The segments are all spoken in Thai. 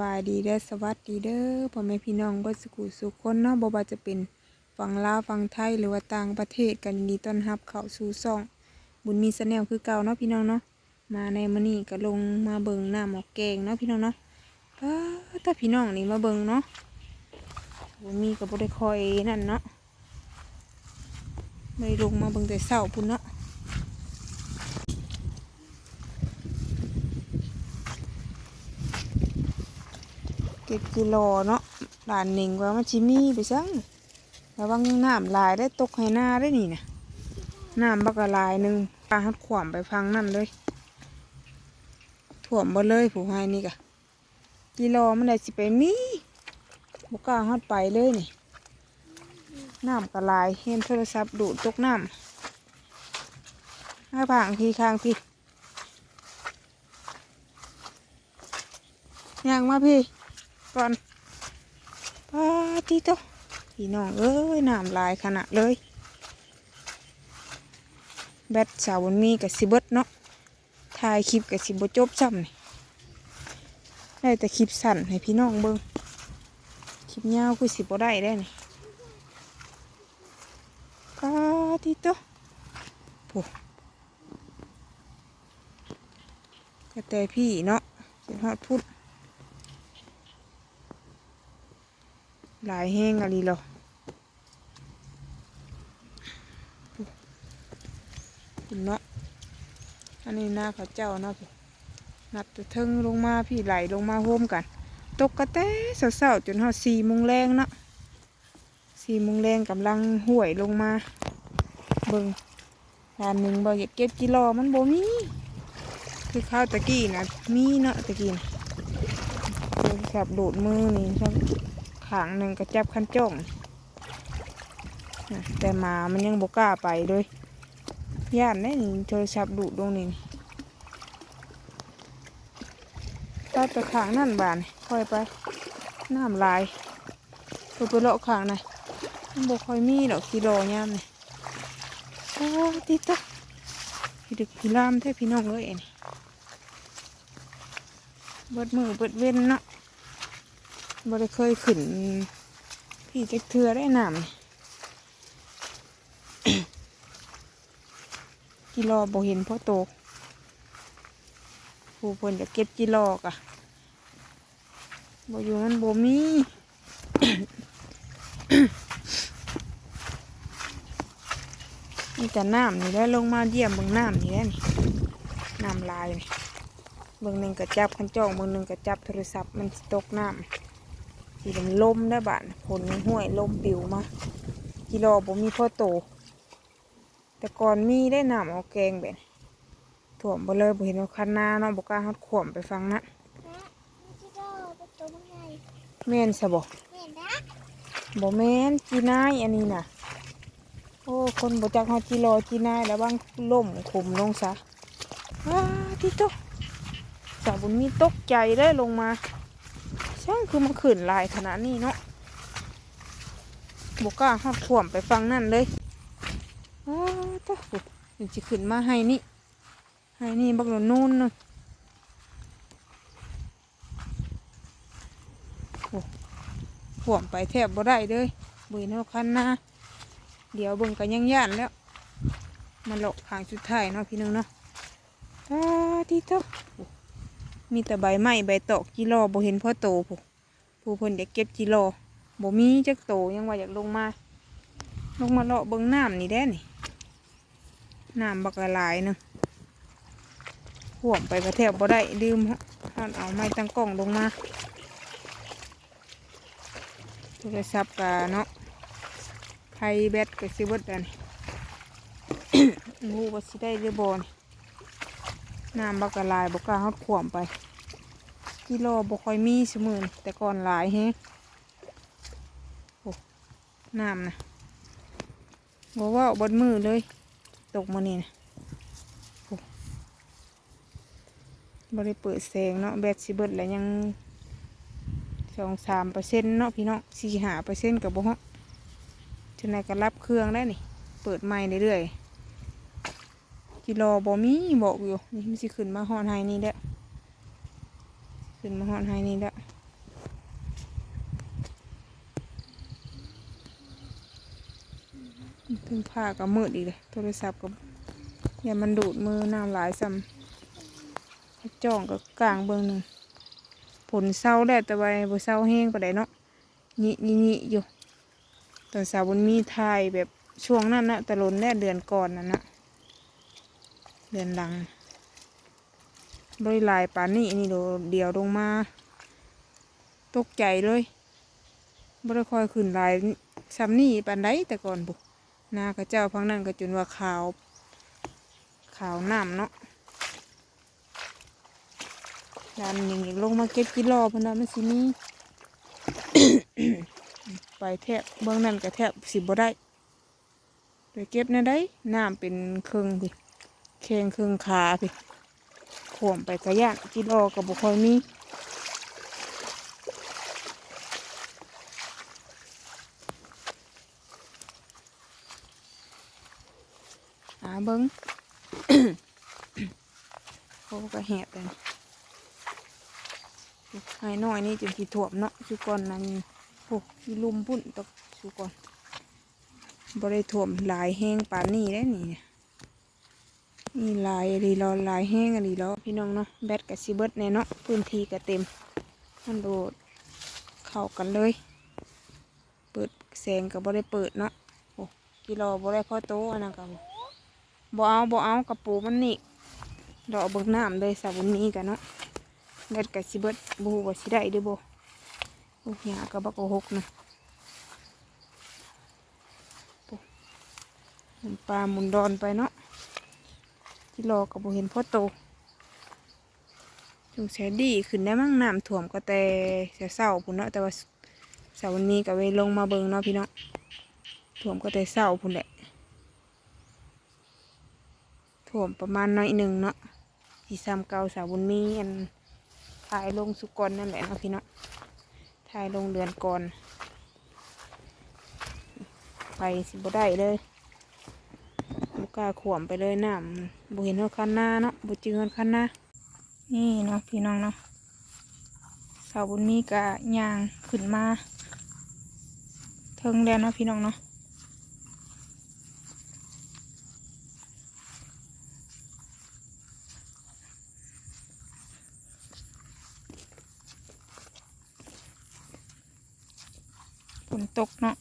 บายดีและสวัสดีเด้อพ่อแม่พี่น้องเบิสุขุสุขคนเนาะบ่ว่าจะเป็นฝั่งลาวฝั่งไทยหรือว่าต่างประเทศกันดีต้อนรับเข้าสู่ซ่อง บุญมีสแนลคือเก่าเนาะพี่น้องเนาะมาในมื้อนี้ก็ลงมาเบิ่งน้ำหมอกแกงเนาะพี่น้องเนาะป้าถ้าพี่น้องนี่มาเบิ่งเนาะบุญมีก็บ่ได้คอยนั่นเนาะไม่ลงมาเบิ่งแต่เช้าพุ่นเนาะ เก็บกิโลเนาะด่านหนึ่งว่ามันชิมีไปซังระวังน้ำลายได้ตกให้หน้าได้นี่นะน้ำบักกะลายหนึ่งปลาหัดขวามไปพังนั่นเลยถ่วมบ่เลยผู้ให้นี่กะกิโลมันได้สิไปมีบุกล้าฮอดไปเลยนี่น้ำกะลายเห็นโทรศัพท์ดูดตกน้ำให้พังพี่ข้างพี่ย่างมาพี่ ก่อนปาติโตพี่น้องเอ้ยน้ำลายขนาดเลย แบตสาวบนมีกับสิเบิดเนาะถ่ายคลิปกับสิบจบซ้ำนี่ได้แต่คลิปสั้นให้พี่น้องเบิ่งคลิปยาวคือสิบได้ได้นี่ปาติโตโอ้กระแตพี่เนาะเขียนฮอดพุด หลายแห้งอะไรหรอเนาะ อันนี้หน้าเขาเจ้าเนาะพี่นับแตัวเทิงลงมาพี่ไหลลงมาโฮมกัน ตกกระแตเสาๆจนหอดสี่โมงแรงเนาะสี่โมงแรงกำลังห่วยลงมา เบิงด้านหนึ่งบ่อยากเก็บกิโลมันบ่มี คือข้าวตะกี้นะมีเนาะตะกี้นะขับโดดมือนี่ช่าง ขางหนึ่งก็จับคันจ้องแต่หมามันยังบกล้าไปเลยย่านนี่โทรศัพท์ดูดตรงนี้ตัดแต่ขางนั่นบานค่อยไปน้ำลายตัวไปเลาะขางไหนมันบกค่อยมีดอกกิโลย่ามนี่โอ้ติดตะพี่ดึกพี่ลามแท้พี่น้องเลยเบิดมือเบิดเว้นเนาะ บ่ได้เคยขึ้น พี่จักเทือได้น้ำกิโลบ่เห็นพ่อโตผู้เพิ่นจะเก็บกิโลกะบ่อยู่มันบ่มีนี่แต่น้ำนี่ได้ลงมาเยี่ยมเบิ่งน้ำนี่แหละนี่น้ำลายนี่เบิ่งหนึ่งกระจับคันจ้องเบิ่งหนึ่งกระจับโทรศัพท์มันตกน้ำ สีดำลมได้บานผลห้วยลมปิวมากิโลบ่มีพ่อโต แต่ก่อนมีได้น้ำเอาแกงแบบถ่วมบ่เลยบ่เห็นว่าคันนาเนาะบ่กล้าฮอดขวมไปฟังนะนะมันจะโดดเป็นตัวมันไงแม่นซะบ่เห็นนะบ่แม่นจีนายอันนี้น่ะ โอ้คนบ่จักฮอดกิโลจีนายแล้วบางล่มขุมลงซะว้าที่โตสาวบุญมีตกใจเลยลงมาช่าง คือมันขึ้นลายขนาดนี้เนาะบกล้าฮอดขวมไปฟังนั่นเลยอ้าวตะโอ้ยจะขึ้นมาให้นี่ ให้นี่บักหนนู่นนึงโอ้ขวมไปแทบบ่ได้เลยเบื่อนาคันน้าเดี๋ยวเบิ่งกันยังย่านแล้ว มันหลอกทางสุดท้ายเนาะพี่น้องเนาะตาดีเต้ามีแต่ใบไม้ใบตอกกิโลบ่เห็นพ่อโตผู้ ผู้เพิ่นอยากเก็บกิโลบ่มีจักโตยังว่าอยากลงมา ลงมาเลาะเบิ่งน้ำนี่แด้นี่น้ำบักละลายหนึงห่วมไปกระแทบบ่ได้ลืมฮอดเอาไม้ตั้งกล้องลงมาโทรศัพท์กะเนาะไพแบตก็สิเบิดอันงูว่าสิได้หรือบอนน้ำบักละลายบกล้าฮอดขวมไป กิโลบ่ค่อยมีสมือนแต่ก่อนหลายแฮะโอ้น้ำนะบ่ว่าบนมือเลย ตกมานี่นะโอ้บ่ได้เปิดแสงเนาะแบตสิเบิดแล้วยังสองสามเปอร์เซ็นต์เนาะพี่น้องสี่ห้าเปอร์เซ็นต์กับบ่ฮอดจนไหนก็รับเครื่องได้นี่ เปิดไม้เรื่อยๆกิโลบ่มีบอกอยู่นี่มันสิขึ้นมาฮอดไฮนี่แหละ ขึ้นมาหอนให้นี่ละวถึงผ้าก็มืดอีกเลยโทรศัพท์ก็อย่ามันดูดมือน้ำหลายซ้ำจ้องก็กลางเบื้องหนึ่งผลเศร้าแดดแต่ใบบัเศร้าแห้งก็ไหนเนาะนี่นี่นี่อยู่ตอนสาวบนมีไทยแบบช่วงนั้นนะตะลนแน่เดือนก่อนนั่นนะเดือนหลัง บริลายปานนี่นี่โดเดียวลงมา ตกใจเลยบริคอยขึ้นลายซ้ำนี่ปานใดแต่ก่อนบุหน้าข้าเจ้าพังนั่นก็จนว่าขาว ขาวน้ำเนาะดันอย่งลงมาเก็บกิโลเพันมันสิมีไปแทบเบื้องนั้นก็แทบสิบ่ได้ไปเก็บในได้น้ำเป็นเครื่องพี่แข้งเครื่องขาพี่ ขวมไปกระยานกิโลกับบุคอยมีหาเบิ้งโอ้ก็แหบเลยไอ้น้อยนี่จนที่ถ่วมเนาะชุก่อนนั้นโอ้ยลุมพุ่นตกชุก่อนบริถ่วมหลายแห้งปานนี่ได้นี่ นี่ลายอะไรรอลายแห้งอะไรรอพี่น้องเนาะแบตกับซีเบิร์ดแน่เนาะพื้นที่ก็เต็มมันโดดเข้ากันเลย เปิดแสงกับบริเปิดเนาะโอ้กิโลบริพ่อโตอันนั้นกับบ่เอาบ่เอากระปูมันนี่ดอกเบิกน้ำเลยสาบุญนี้กันเนาะแบตกับซีเบิร์ดบูว่าสิได้ด้วยบ่โอ้ยหากับบักโอหกนะมุนปลาหมุนดอนไปเนาะ ที่รอกับเห็นพ่อโตจงแสดีขึ้นได้มั่งน้ำถ่วมก็แต่เศร้าพุ่นเนาะแต่ว่าเสาร์วันนี้ก็ไปลงมาเบิงเนาะพี่เนาะถ่วมก็แต่เศร้าพุ่นแหละถ่วมประมาณน้อยหนึ่งเนาะที่ซ้ำเก่าเสาบุญมีอันถ่ายลงสุกรนั่นแหละเนาะพี่เนาะถ่ายลงเดือนก่อนไปสิบ่ได้เลย บุกาขวมไปเลยน้ำบุเห็นหัวคันหน้าเนาะบุจือคันหน้านี่เนาะพี่น้องเนาะสาวบุญมีกะยางขึ้นมาเทิงแล้วเนาะพี่น้องเนาะฝนตกเนาะ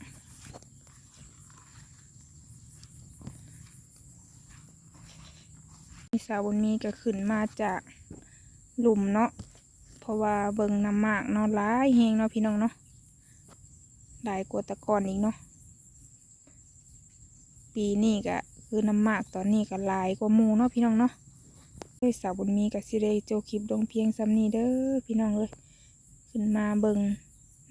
มีสาวบุญมีก็ขึ้นมาจากหลุมเนาะ เพราะว่าเบิงน้ำมากเนาะหลายแหงเนาะพี่น้องเนาะหลายกว่าตะกอนอีกเนาะ ปีนี้ก็คือน้ำมากตอนนี้ก็หลายกว่ามูเนาะพี่น้องเนาะเฮ้ยสาวบุญมีก็สิได้โจคลิปลงเพียงซ้ำนี้เด้อพี่น้องเลยขึ้นมาเบิง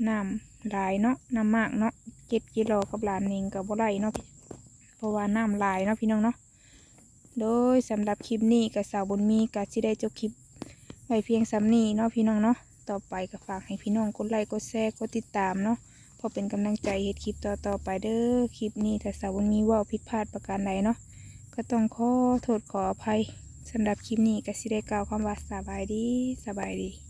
น้ำหลายเนาะน้ำมากเนาะเจ็ดกิโลกับหลานเองกับบ่ไรเนาะเพราะว่าน้ำลายเนาะพี่น้องเนาะ โดยสำหรับคลิปนี้กับสาวบุญมีกับที่ได้จบคลิปไว้เพียงซ้ำนี้เนาะพี่น้องเนาะต่อไปก็ฝากให้พี่น้องกดไลค์กดแชร์กดติดตามเนาะพอเป็นกำลังใจเฮ็ดคลิปต่อต่อไปเด้อคลิปนี้ถ้าสาวบุญมีว่าผิดพลาดประการใดเนาะก็ต้องขอโทษขออภัยสำหรับคลิปนี้ก็สิได้กล่าวคำว่าสบายดีสบายดี